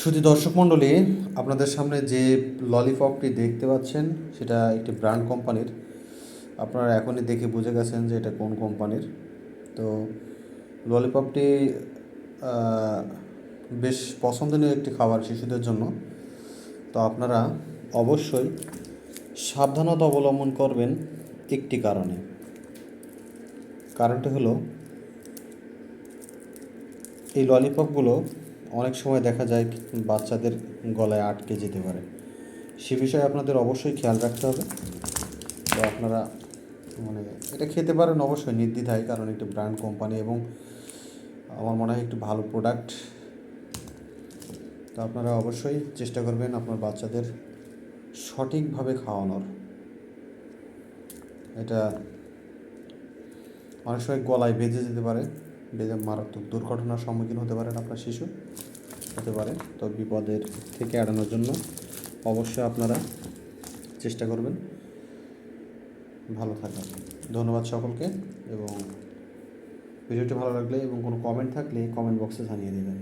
শুধু দর্শক মণ্ডলী, আপনাদের সামনে যে ললিপপটি দেখতে পাচ্ছেন, সেটা একটি ব্র্যান্ড কোম্পানির আপনারা এখনই দেখে বুঝে গেছেন যে এটা কোন কোম্পানির তো ললিপপটি বেশ পছন্দনীয় একটি খাবার শিশুদের জন্য। তো আপনারা অবশ্যই সাবধানতা অবলম্বন করবেন একটি কারণে। কারণটি হলো, এই ললিপপগুলো অনেক সময় দেখা যায় বাচ্চাদের গলায় আটকে যেতে পারে। সে বিষয়ে আপনাদের অবশ্যই খেয়াল রাখতে হবে। তো আপনারা মানে এটা খেতে পারেন অবশ্যই নির্দ্বিধায়, কারণ একটি ব্র্যান্ড কোম্পানি এবং আমার মনে হয় একটু ভালো প্রোডাক্ট। তো আপনারা অবশ্যই চেষ্টা করবেন আপনার বাচ্চাদের সঠিকভাবে খাওয়ানোর। এটা অনেক সময় গলায় বেঁধে যেতে পারে। মারাত্মক দুর্ঘটনার সম্মুখীন হতে পারেন আপনার শিশু, হতে পারে। তো বিপদের থেকে এড়ানোর জন্য অবশ্যই আপনারা চেষ্টা করবেন। ভালো থাকার ধন্যবাদ সকলকে এবং ভিডিওটি ভালো লাগলে এবং কোনো কমেন্ট থাকলে কমেন্ট বক্সে জানিয়ে দেবেন।